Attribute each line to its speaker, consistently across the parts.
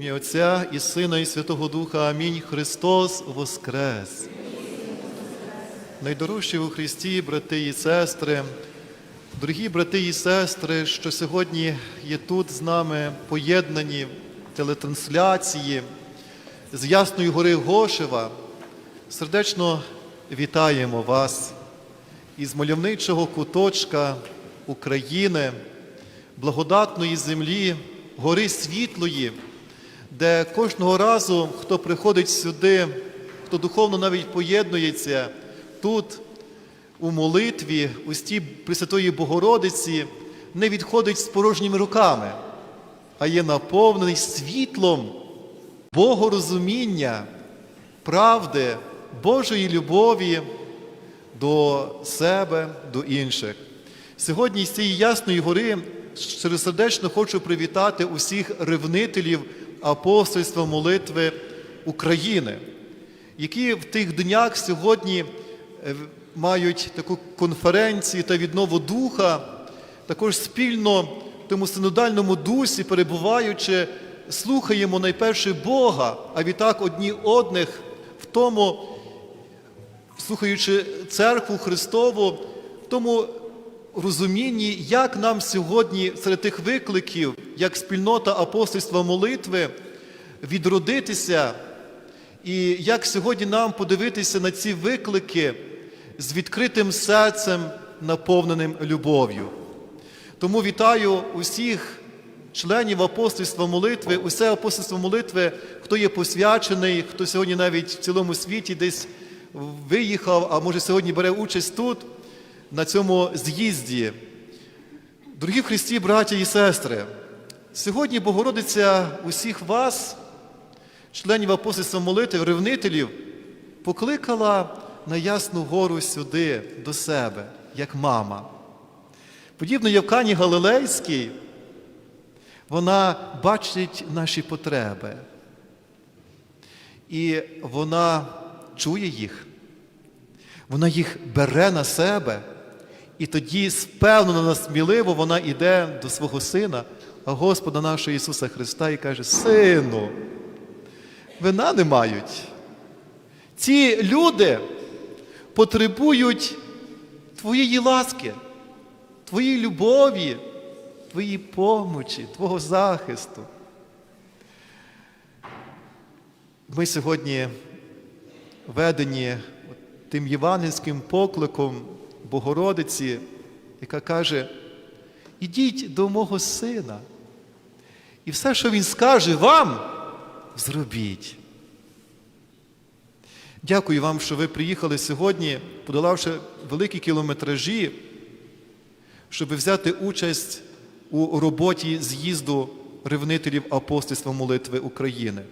Speaker 1: Ім'я Отця і Сина, і Святого Духа. Амінь. Христос Воскрес. Найдорожчі у Христі, брати і сестри, дорогі брати і сестри, що сьогодні є тут з нами поєднані телетрансляції з Ясної гори Гошева, сердечно вітаємо вас із мальовничого куточка України, благодатної землі, гори світлої, де кожного разу, хто приходить сюди, хто духовно навіть поєднується тут, у молитві, у стій Пресвятої Богородиці, не відходить з порожніми руками, а є наповнений світлом богорозуміння, правди, Божої любові до себе, до інших. Сьогодні з цієї Ясної гори сердечно хочу привітати усіх ревнителів апостольства молитви України, які в тих днях сьогодні е, мають таку конференцію та віднову духа, також спільно в тому синодальному дусі, перебуваючи, слухаємо найперше Бога, а відтак одні одних. В тому, слухаючи церкву Христову, в тому розумінні, як нам сьогодні серед тих викликів, як спільнота апостольства молитви, відродитися, і як сьогодні нам подивитися на ці виклики з відкритим серцем, наповненим любов'ю. Тому вітаю усіх членів апостольства молитви, усе апостольство молитви, хто є посвячений, хто сьогодні навіть в цілому світі десь виїхав, а може сьогодні бере участь тут, на цьому з'їзді. Дорогі в Христі, браті і сестри, сьогодні Богородиця усіх вас, членів апостольства молитви, ревнителів, покликала на Ясну гору сюди, до себе, як мама. Подібно Євкані Галилейській, вона бачить наші потреби. І вона чує їх, вона їх бере на себе, і тоді впевнено, сміливо вона йде до свого сина, Господа нашого Ісуса Христа і каже: Сину, вина не мають. Ці люди потребують твоєї ласки, твоєї любові, твоєї помочі, твого захисту. Ми сьогодні ведені тим євангельським покликом Богородиці, яка каже: ідіть до мого сина, і все, що він скаже вам, зробіть. Дякую вам, що ви приїхали сьогодні, подолавши великі кілометражі, щоб взяти участь у роботі з'їзду ревнителів апостольства молитви України.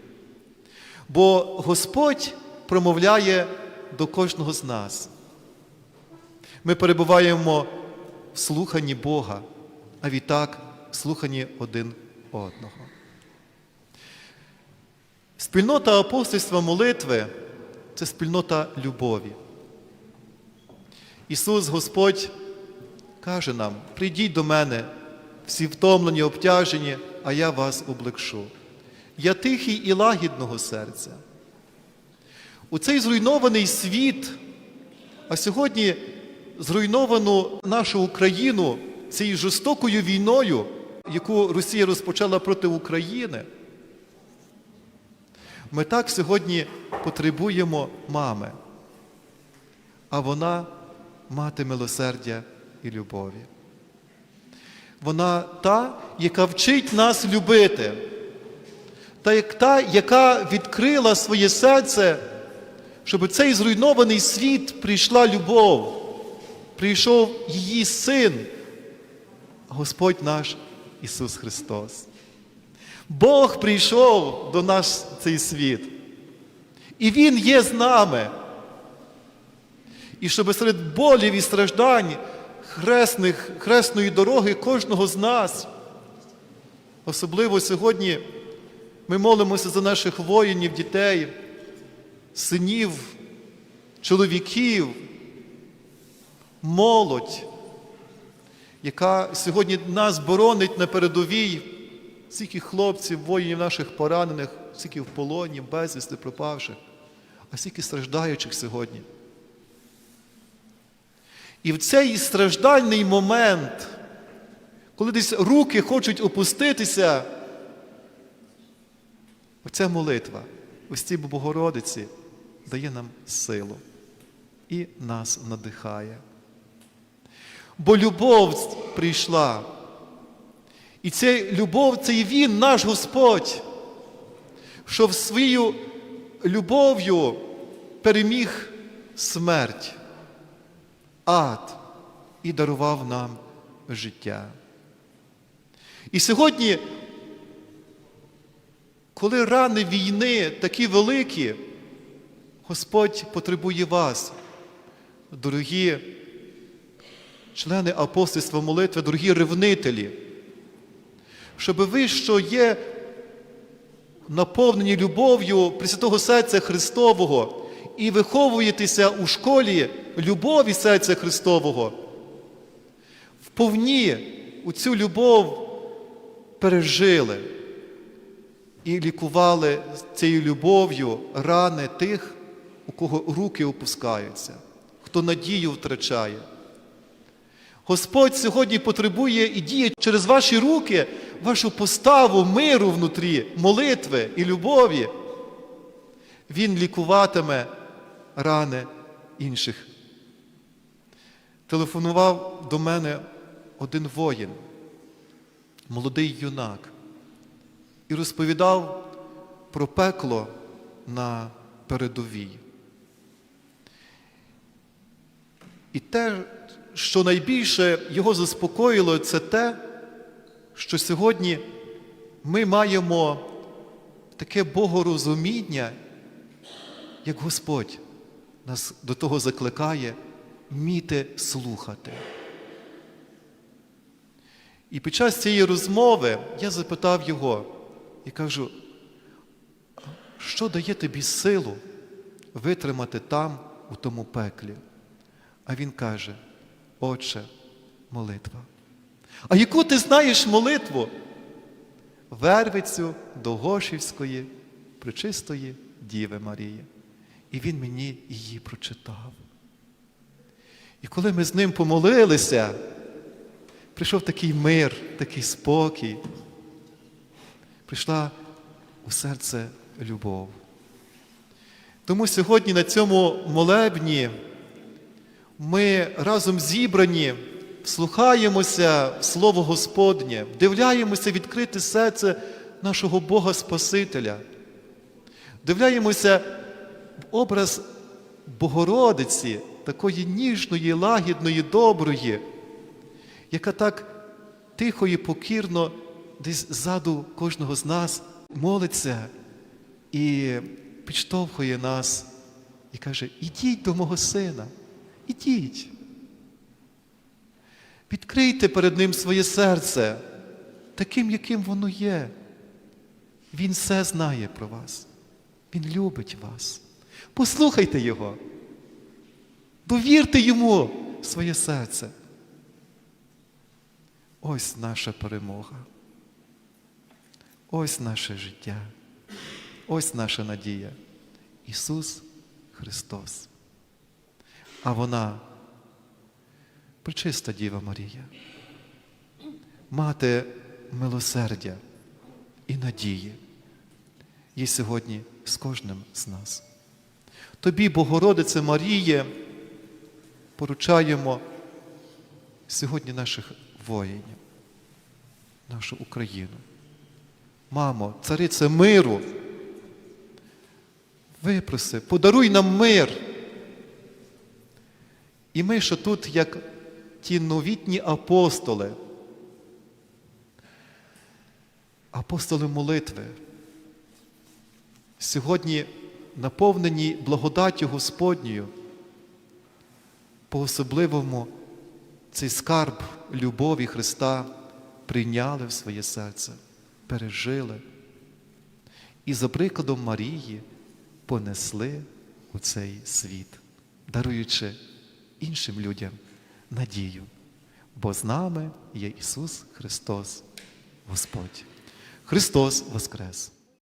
Speaker 1: Бо Господь промовляє до кожного з нас. Ми перебуваємо в слуханні Бога, а відтак в слуханні один одного. Спільнота апостольства молитви це спільнота любові. Ісус Господь каже нам: прийдіть до мене, всі втомлені, обтяжені, а я вас облегшу. Я тихий і лагідного серця. У цей зруйнований світ, а сьогодні зруйновану нашу Україну цією жорстокою війною, яку Росія розпочала проти України. Ми так сьогодні потребуємо мами, а вона мати милосердя і любові. Вона та, яка вчить нас любити, та як та, яка відкрила своє серце, щоб цей зруйнований світ прийшла любов, прийшов її син, Господь наш Ісус Христос. Бог прийшов до нас цей світ. І Він є з нами. І щоб серед болів і страждань хресних, хресної дороги кожного з нас, особливо сьогодні ми молимося за наших воїнів, дітей, синів, чоловіків, молодь, яка сьогодні нас боронить на передовій стільки хлопців, воїнів наших поранених, стільки в полоні, безвісти пропавших, а стільки страждаючих сьогодні. І в цей страждальний момент, коли десь руки хочуть опуститися, оця молитва, ось цій Богородиці дає нам силу і нас надихає. Бо любов прийшла. І ця любов це і Він, наш Господь, що в свою любов'ю переміг смерть, ад і дарував нам життя. І сьогодні, коли рани війни такі великі, Господь потребує вас, дорогі члени апостольства молитви, дорогі ревнителі, щоб ви, що є наповнені любов'ю Пресвятого Серця Христового і виховуєтеся у школі любові Серця Христового, вповні у цю любов пережили і лікували цією любов'ю рани тих, у кого руки опускаються, хто надію втрачає. Господь сьогодні потребує і діє через ваші руки, вашу поставу миру внутрі, молитви і любові. Він лікуватиме рани інших. Телефонував до мене один воїн, молодий юнак, і розповідав про пекло на передовій. І те, що найбільше його заспокоїло, це те, що сьогодні ми маємо таке богорозуміння, як Господь нас до того закликає вміти слухати. І під час цієї розмови я запитав його і кажу, що дає тобі силу витримати там, у тому пеклі? А він каже, Отче, молитва. А яку ти знаєш молитву? Вервицю Довгошівської, пречистої Діви Марії. І він мені її прочитав. І коли ми з ним помолилися, прийшов такий мир, такий спокій, прийшла у серце любов. Тому сьогодні на цьому молебні ми разом зібрані, слухаємося в Слово Господнє, вдивляємося відкрите серце нашого Бога Спасителя, вдивляємося в образ Богородиці, такої ніжної, лагідної, доброї, яка так тихо і покірно десь ззаду кожного з нас молиться і підштовхує нас і каже: ідіть до мого сина. Ідіть. Відкрийте перед Ним своє серце, таким, яким воно є. Він все знає про вас. Він любить вас. Послухайте Його. Довірте йому своє серце. Ось наша перемога. Ось наше життя. Ось наша надія. Ісус Христос а вона пречиста Діва Марія, мати милосердя і надії є сьогодні з кожним з нас. Тобі, Богородице Маріє, поручаємо сьогодні наших воїнів, нашу Україну. Мамо, царице миру, випроси, подаруй нам мир. І ми, що тут, як ті новітні апостоли, апостоли молитви, сьогодні наповнені благодаттю Господньою, по-особливому цей скарб любові Христа прийняли в своє серце, пережили. І за прикладом Марії понесли у цей світ, даруючи іншим людям надію, бо з нами є Ісус Христос, Господь. Христос Воскрес!